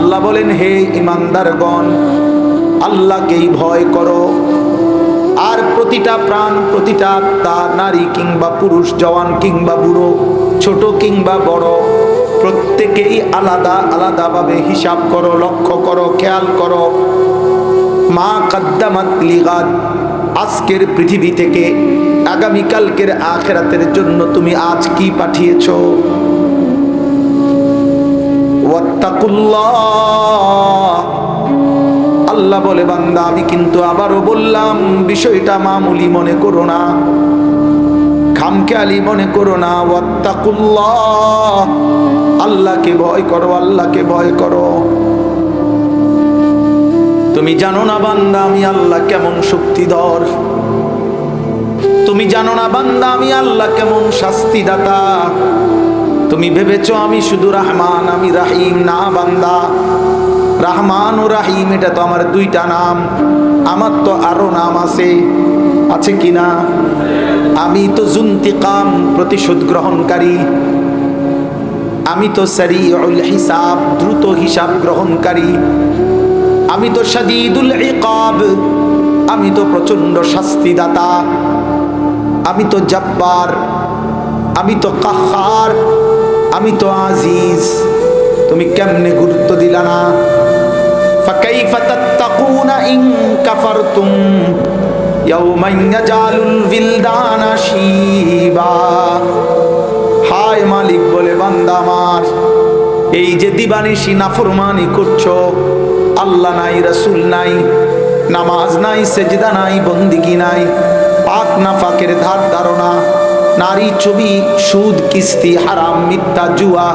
আল্লাহ বলেন, হে ইমানদারগণ, আল্লাহকেই ভয় করো। আর প্রতিটা প্রাণ, প্রতিটা আত্মা, নারী কিংবা পুরুষ, জওয়ান কিংবা বুড়ো, ছোট কিংবা বড়, প্রত্যেকেই আলাদা, আলাদাভাবে হিসাব করো, লক্ষ্য করো, খেয়াল করো। মা কাদ্দামাত লিগাদ, আজকের পৃথিবী থেকে আগামীকালকের আখেরাতের জন্য তুমি আজ কি পাঠিয়েছো? আল্লাহ বলে, বান্দা, আমি কিন্তু আবারও বললাম, বিষয়টা মামুলি মনে করো না। খামখেয়ালি মনে করো না আল্লাহকে ভয় করো, আল্লাহকে ভয় করো। তুমি জানো না, বান্দা, আমি আল্লাহ কেমন শক্তিধর। তুমি জানো না, বান্দা, আমি আল্লাহ কেমন শাস্তিদাতা। তুমি ভেবেছো আমি শুধু রহমান, আমি রাহিম, না বান্দা। রহমান ও রাহিম, এটা তো আমার দুইটা নাম। আমার তো আরও নাম আছে। আছে কি না? আমি তো জুন্তিকাম, প্রতিশোধ গ্রহণকারী। আমি তো সারিউল হিসাব, দ্রুত হিসাব গ্রহণকারী। আমি তো শাদীদুল ইকাব, আমি তো প্রচণ্ড শাস্তিদাতা। আমি তো জব্বার, আমি তো কাহার। আমি তো আজিজ, তুমি কেমনে গুরুত্ব দিলা না? ফাকাইফা তাত্তাকুনা ইন কাফারতুম ইয়াউমান ইয়াজালুল বিলদানা শিবা। হায় মালিক বলে বান্দা এই যে দিবানিশি নাফরমানি করছ, আল্লাহ নাই, রসুল নাই, নামাজ নাই, সেজদা নাই, বন্দিগি নাই, পাক না পাকের ধার ধারণা নারী ছবি, সুদ, কিস্তি, হারাম, মিথ্যা, জুয়া,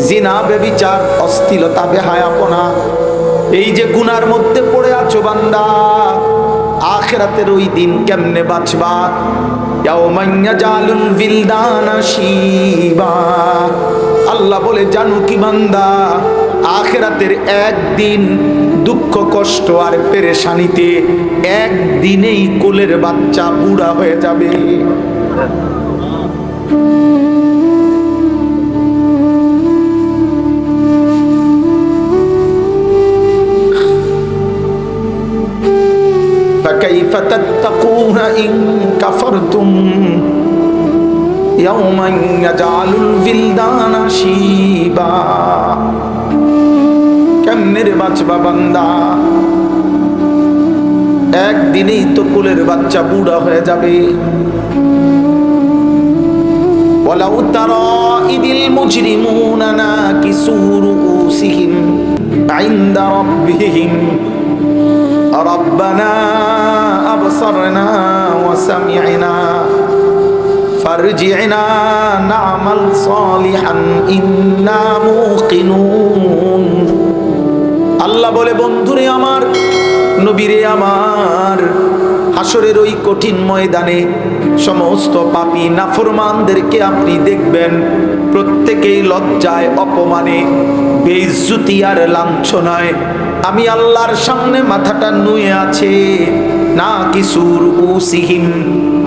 জিনা বেবিচার অস্থিলতা, বেহায়াপনা, এই যে গুনার মধ্যে পড়ে আছো বান্দা, আখেরাতের ওই দিন কেমনে বাঁচবা? আল্লাহ বলে, জানো কি বান্দা, আখেরাতের একদিন দুঃখ, কষ্ট আর পেরেশানিতে একদিনেই কোলের বাচ্চা বুড়া হয়ে যাবে। فكيف تتقون إن كفرتم يوما يجعل الولدان شيبا কেমনে রে বাঁচবা বান্দা একদিনেই তো কুলের বাচ্চা বুড়া হয়ে যাবে ولو ترى إذ المجرمون ناكسوا رؤوسهم عند ربهم ربنا أبصرنا وسمعنا فارجعنا نعمل صالحا إنا موقنون আল্লাহ বলে বন্ধুরে আমার নবীরে আমার হাসরের ওই কঠিন ময়দানে সমস্ত পাপি নাফরমানদেরকে আপনি দেখবেন প্রত্যেকেই লজ্জায়, অপমানে, বেইজ্জুতি আর লাঞ্ছনায়। আমি আল্লাহর সামনে মাথাটা নুয়ে আছে। না কিসুর উসিহিম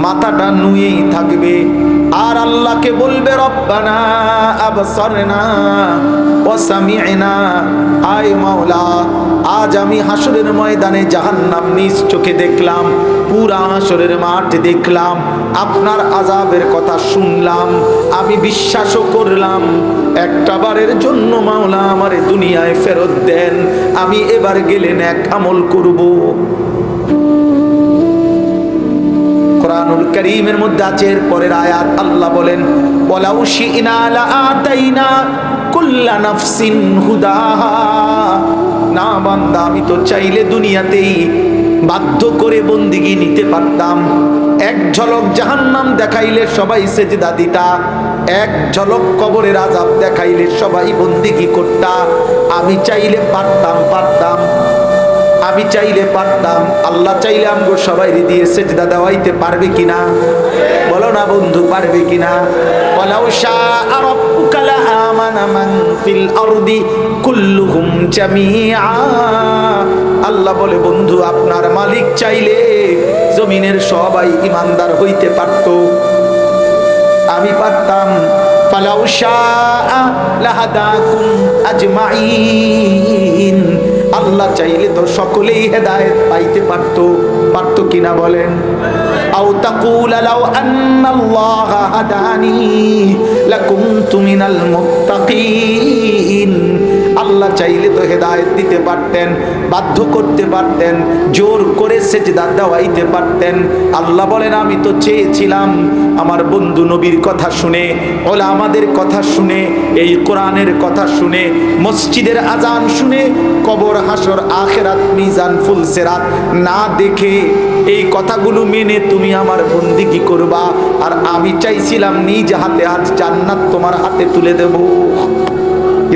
মাথাটা নুয়েই থাকবে। আর আল্লাহকে বলবে, রব্বানা আবসারনা ওয়া সামি'না। আয় মাওলা, আজ আমি ময়দানে জাহান্নাম নিজ চোখে দেখলাম, পুরা হাসরের মাঠ দেখলাম, আপনার আজাবের কথা শুনলাম, আমি বিশ্বাসও করলাম একটা বারের জন্য মাওলা আমার দুনিয়ায় ফেরত দেন, আমি এবার গেলেন এক আমল করব। কোরআনুল করিমের মধ্যে আছে পরের আয়াত আল্লাহ বলেন, ওয়ালাউ শি'না লাআতাইনা কুল্লা নাফসিন হুদাহা না, বান্দা, আমি তো চাইলে দুনিয়াতেই বাধ্য করে বন্দিগি নিতে পারতাম। এক ঝলক জাহান্নাম দেখাইলে সবাই সেজদা দিতা, এক ঝলক কবরের আজাব দেখাইলে সবাই বন্দিগি করতা। আমি চাইলে পারতাম পারতাম। আমি চাইলে পারতাম, আল্লাহ চাইলে আমগো সবাই দিয়ে সেজদা দেওয়াইতে পারবে কিনা? বলো না বন্ধু, পারবে কিনা? ওয়ালাউ শাআ রাব্বুকা লাআমানা মান ফিল আরদি কুল্লুহুম জামিআ। আল্লাহ বলে, বন্ধু, আপনার মালিক চাইলে জমিনের সবাই ইমানদার হইতে পারত। আমি পারতাম। ফালাউ শাআ লাহাদাকুম আজমাইন। সকলেই হেদায়েত পাইতে পারত পারত কিনা বলেন? আও তাকুলা লাউ আন্নাল্লাহা হাদানি, লাকুনতু মিনাল মুত্তাকিন। আল্লাহ চাইলে তো হেদায়েত দিতে পারতেন, বাধ্য করতে পারতেন, জোর করে সেজদা দেওয়াইতে পারতেন। আল্লাহ বলেন, আমি তো চেয়েছিলাম আমার বন্ধু নবীর কথা শুনে ওলা আমাদের কথা শুনে, এই কোরআনের কথা শুনে, মসজিদের আজান শুনে কবর হাসর আখেরাত, মিজান ফুলসেরাত না দেখে এই কথাগুলো মেনে তুমি আমার বন্দিগি করবা? আর আমি চাইছিলাম নিজ হাতে আজ জান্নাত তোমার হাতে তুলে দেবো।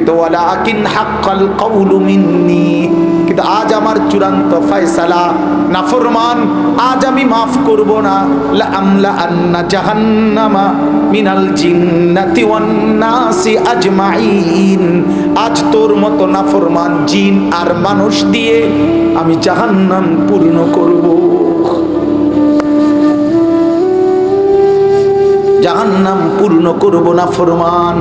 কিন্তু হাক্কাল মিন্নি। কিন্তু আজ আমার চূড়ান্ত ফয়সালা। নাফরমান আজ আমি মাফ করব না। জাহান্নামা মিনাল আজ তোর মতো নাফরমান জিন আর মানুষ দিয়ে আমি জাহান্নাম পূর্ণ করব। জাহান্নাম পূর্ণ করব না ফরমান।